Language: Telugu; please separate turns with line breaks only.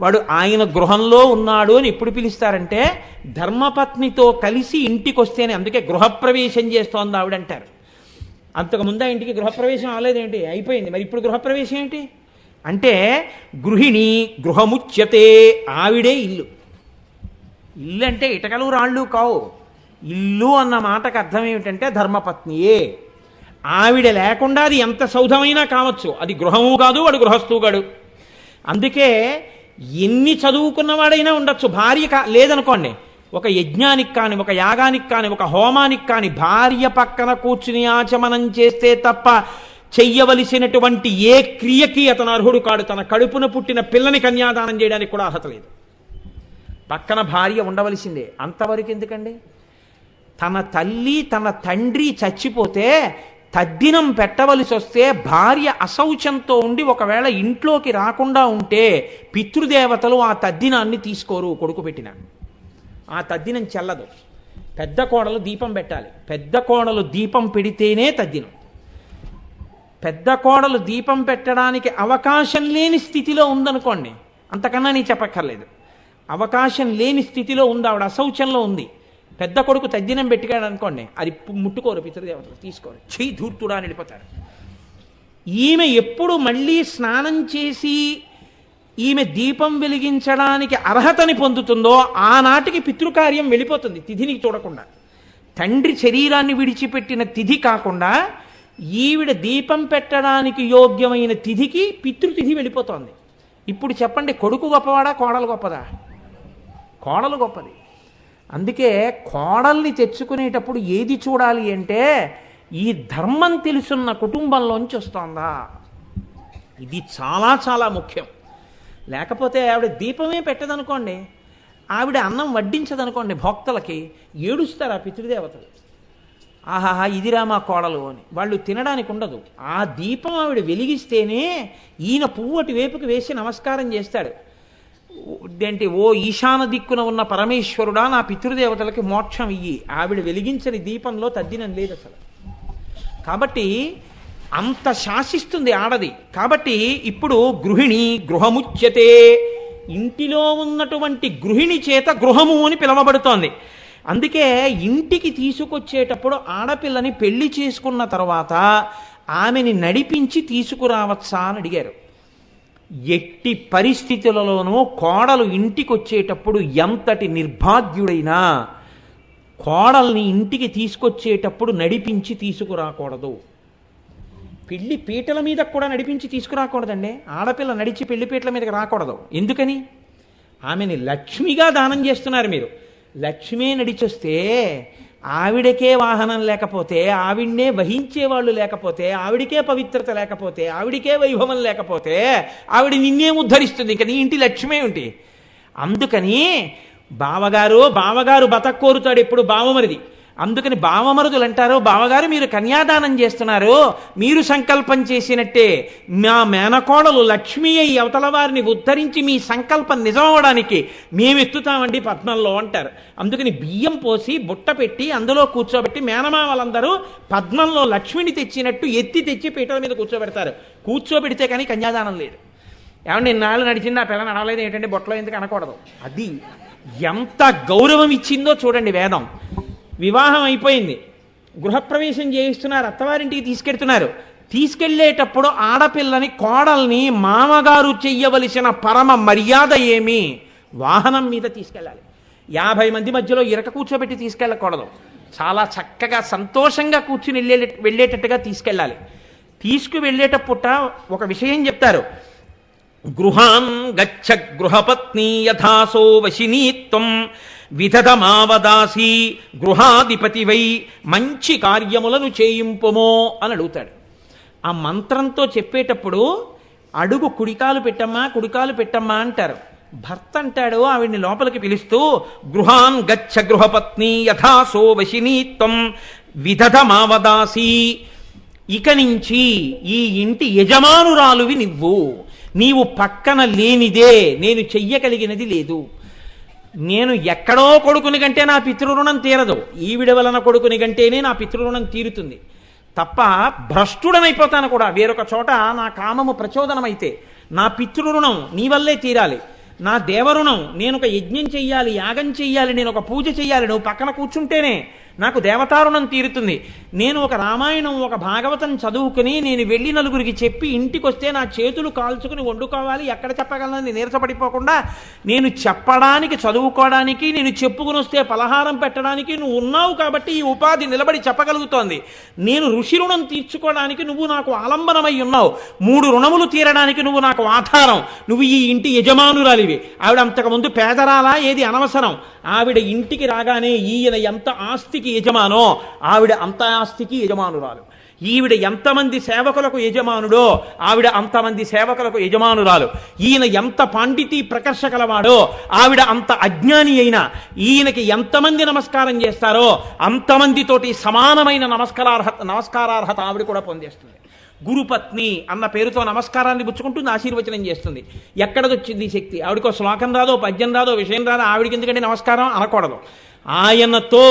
వాడు ఆయన గృహంలో ఉన్నాడు అని ఎప్పుడు పిలుస్తారంటే ధర్మపత్నితో కలిసి ఇంటికి వస్తేనే అందుకే గృహప్రవేశం చేస్తోంది ఆవిడంటారు. అంతకుముందు ఆ ఇంటికి గృహప్రవేశం అవ్వలేదేంటి అయిపోయింది. మరి ఇప్పుడు గృహప్రవేశం ఏంటి? అంటే గృహిణి గృహముచ్యతే ఆవిడే ఇల్లు. ఇల్లు అంటే ఇటకలు రాళ్ళు కావు. ఇల్లు అన్న మాటకు అర్థం ఏమిటంటే ధర్మపత్నియే. ఆవిడ లేకుండా అది ఎంత సౌధమైనా కావచ్చు. అది గృహము కాదు వాడు గృహస్థుగాడు అందుకే ఎన్ని చదువుకున్నవాడైనా ఉండొచ్చు. భార్య కా లేదనుకోండి. ఒక యజ్ఞానికి కానీ ఒక యాగానికి కానీ ఒక హోమానికి కానీ భార్య పక్కన కూర్చుని ఆచమనం చేస్తే తప్ప చెయ్యవలసినటువంటి ఏ క్రియకి అతను అర్హుడు కాడు. తన కడుపున పుట్టిన పిల్లని కన్యాదానం చేయడానికి కూడా అర్హత లేదు. పక్కన భార్య ఉండవలసిందే. అంతవరకు ఎందుకండి? తన తల్లి తన తండ్రి చచ్చిపోతే తద్దినం పెట్టవలసి వస్తే భార్య అశౌచంతో ఉండి ఒకవేళ ఇంట్లోకి రాకుండా ఉంటే పితృదేవతలు ఆ తద్దినాన్ని తీసుకోరు కొడుకు పెట్టిన. ఆ తద్దినం చెల్లదు. పెద్ద కోడలు దీపం పెట్టాలి. పెద్ద కోడలు దీపం పెడితేనే తద్దినం. పెద్ద కోడలు దీపం పెట్టడానికి అవకాశం లేని స్థితిలో ఉందనుకోండి అంతకన్నా నేను చెప్పక్కర్లేదు. అవకాశం లేని స్థితిలో ఉంది ఆవిడ అశౌచంలో ఉంది. పెద్ద కొడుకు తద్దినం పెట్టిగాడు అనుకోండి అది ముట్టుకోరు పితృదేవతలు తీసుకోరు. చీ ధూర్తుడా అని వెళ్ళిపోతారు ఈమె ఎప్పుడు మళ్ళీ స్నానం చేసి ఈమె దీపం వెలిగించడానికి అర్హతని పొందుతుందో ఆనాటికి పితృకార్యం వెళ్ళిపోతుంది తిథిని చూడకుండా. తండ్రి శరీరాన్ని విడిచిపెట్టిన తిథి కాకుండా ఈవిడ దీపం పెట్టడానికి యోగ్యమైన తిథికి పితృతిథి వెళ్ళిపోతోంది. ఇప్పుడు చెప్పండి కొడుకు గొప్పవాడా కోడలు గొప్పదా? కోడలు గొప్పది. అందుకే కోడల్ని తెచ్చుకునేటప్పుడు ఏది చూడాలి అంటే ఈ ధర్మం తెలుసున్న కుటుంబంలోంచి వస్తోందా? ఇది చాలా చాలా ముఖ్యం. లేకపోతే ఆవిడ దీపమే పెట్టదనుకోండి ఆవిడ అన్నం వడ్డించదనుకోండి భక్తులకి ఏడుస్తారు ఆ పితృదేవతలు. ఆహాహా ఇదిరా మా కోడలు అని. వాళ్ళు తినడానికి ఉండదు. ఆ దీపం ఆవిడ వెలిగిస్తేనే ఈయన పువ్వటి వేపుకు వేసి నమస్కారం చేస్తాడు. ఏంటి ఓ ఈశాన దిక్కున ఉన్న పరమేశ్వరుడా నా పితృదేవతలకి మోక్షం ఇయ్యి. ఆవిడ వెలిగించని దీపంలో తద్దినం లేదు అసలు. కాబట్టి అంత శాసిస్తుంది ఆడది. కాబట్టి ఇప్పుడు గృహిణి గృహముచ్యతే. ఇంటిలో ఉన్నటువంటి గృహిణి చేత గృహము అని పిలవబడుతోంది. అందుకే ఇంటికి తీసుకొచ్చేటప్పుడు ఆడపిల్లని పెళ్ళి చేసుకున్న తర్వాత ఆమెని నడిపించి తీసుకురావచ్చా అని అడిగారు. ఎట్టి పరిస్థితులలోనూ కోడలు ఇంటికి వచ్చేటప్పుడు ఎంతటి నిర్భాగ్యుడైనా కోడల్ని ఇంటికి తీసుకొచ్చేటప్పుడు నడిపించి తీసుకురాకూడదు. పెళ్ళి పీటల మీద కూడా నడిపించి తీసుకురాకూడదండి. ఆడపిల్ల నడిచి పెళ్ళి పీటల మీదకి రాకూడదు. ఎందుకని? ఆమెని లక్ష్మిగా దానం చేస్తున్నారు మీరు. లక్ష్మే నడిచొస్తే ఆవిడకే వాహనం లేకపోతే ఆవిడ్నే వహించేవాళ్ళు లేకపోతే ఆవిడికే పవిత్రత లేకపోతే ఆవిడికే వైభవం లేకపోతే ఆవిడ నిన్నే ఉద్ధరిస్తుంది. ఇంకా నీ ఇంటి లక్ష్యమే ఉంటి అందుకని బావగారు బావగారు బతక్కోరుతాడు ఎప్పుడు బావమరిది. అందుకని బావమరుదులు అంటారు బావగారు మీరు కన్యాదానం చేస్తున్నారు. మీరు సంకల్పం చేసినట్టే. మా మేనకోడలు లక్ష్మీ అయి అవతల వారిని ఉద్ధరించి మీ సంకల్పం నిజమవడానికి మేము ఎత్తుతామండి పద్మంలో అంటారు. అందుకని బియ్యం పోసి బుట్ట పెట్టి అందులో కూర్చోబెట్టి మేనమామలందరూ పద్మంలో లక్ష్మిని తెచ్చినట్టు ఎత్తి తెచ్చి పీటల మీద కూర్చోబెడతారు. కూర్చోబెడితే కానీ కన్యాదానం లేదు. ఏమన్నా ఇన్నాళ్ళు నడిచింది? ఆ పిల్ల నడవలేదు ఏంటంటే బొట్టలో ఎందుకు అనకూడదు? అది ఎంత గౌరవం ఇచ్చిందో చూడండి వేదం. వివాహం అయిపోయింది. గృహప్రవేశం చేయిస్తున్నారు అత్తవారింటికి తీసుకెడుతున్నారు తీసుకెళ్ళేటప్పుడు ఆడపిల్లని కోడల్ని మామగారు చెయ్యవలసిన పరమ మర్యాద ఏమి? వాహనం మీద తీసుకెళ్ళాలి. యాభై మంది మధ్యలో ఇరక కూర్చోబెట్టి తీసుకెళ్ళకూడదు. చాలా చక్కగా సంతోషంగా కూర్చుని వెళ్ళే వెళ్ళేటట్టుగా తీసుకెళ్ళాలి. తీసుకువెళ్ళేటప్పుట ఒక విషయం చెప్తారు. గృహాన్ గచ్చ గృహపత్ని యథాసో వశినీత్వం. విధదమావదాసి గృహాధిపతివై మంచి కార్యములను చేయింపుమో అని అడుగుతాడు. ఆ మంత్రంతో చెప్పేటప్పుడు అడుగు కుడికాలు పెట్టమ్మా కుడికాలు పెట్టమ్మా అంటారు. భర్త అంటాడు ఆవిడ్ని లోపలికి పిలుస్తూ గృహాన్ గచ్చ గృహపత్ని యథాసో వశినీత్వం విధదమావదాసి ఇక నుంచి ఈ ఇంటి యజమానురాలువి నువ్వు. నీవు పక్కన లేనిదే నేను చెయ్యగలిగినది లేదు. నేను ఎక్కడో కొడుకుని కంటే నా పితృరుణం తీరదు. ఈవిడ వలన కొడుకుని కంటేనే నా పితృరుణం తీరుతుంది. తప్ప భ్రష్టుడనైపోతాను కూడా. వేరొక చోట నా కామము ప్రచోదనమైతే నా పితృరుణం నీ వల్లే తీరాలి. నా దేవరుణం నేను ఒక యజ్ఞం చెయ్యాలి యాగం చెయ్యాలి నేను ఒక పూజ చెయ్యాలి నువ్వు పక్కన కూర్చుంటేనే నాకు దేవతారుణం తీరుతుంది. నేను ఒక రామాయణం ఒక భాగవతం చదువుకుని నేను వెళ్ళి నలుగురికి చెప్పి ఇంటికి వస్తే నా చేతులు కాల్చుకుని వండుకోవాలి. ఎక్కడ చెప్పగలనని నీరసపడిపోకుండా నేను చెప్పడానికి చదువుకోవడానికి నేను చెప్పుకుని వస్తే పలహారం పెట్టడానికి నువ్వు ఉన్నావు కాబట్టి ఈ ఉపాధి నిలబడి చెప్పగలుగుతోంది. నేను ఋషి రుణం తీర్చుకోవడానికి నువ్వు నాకు ఆలంబనమై ఉన్నావు. మూడు రుణములు తీరడానికి నువ్వు నాకు ఆధారం. నువ్వు ఈ ఇంటి యజమానురాలివి. ఆవిడ అంతకుముందు పేదరాలా ఏది అనవసరం. ఆవిడ ఇంటికి రాగానే ఈయన ఎంత ఆస్తికి యజమానో ఆవిడ అంత ఆస్తికి యజమానురాలు. ఈవిడ ఎంతమంది సేవకులకు యజమానుడో ఆవిడ అంతమంది సేవకులకు యజమానురాలు. ఈయన ఎంత పాండితీ ప్రకర్ష కలవాడో ఆవిడ అంత అజ్ఞాని అయినా ఈయనకి ఎంతమంది నమస్కారం చేస్తారో అంతమందితోటి సమానమైన నమస్కారార్హత నమస్కారార్హత ఆవిడ కూడా పొందేస్తుంది. గురుపత్ని అన్న పేరుతో నమస్కారాన్ని పుచ్చుకుంటుంది ఆశీర్వచనం చేస్తుంది. ఎక్కడదొచ్చింది శక్తి? ఆవిడకో శ్లోకం రాదో పద్యం రాదో విషయం రాదో ఆవిడకి ఎందుకంటే నమస్కారం అనకూడదు. ఆయనతో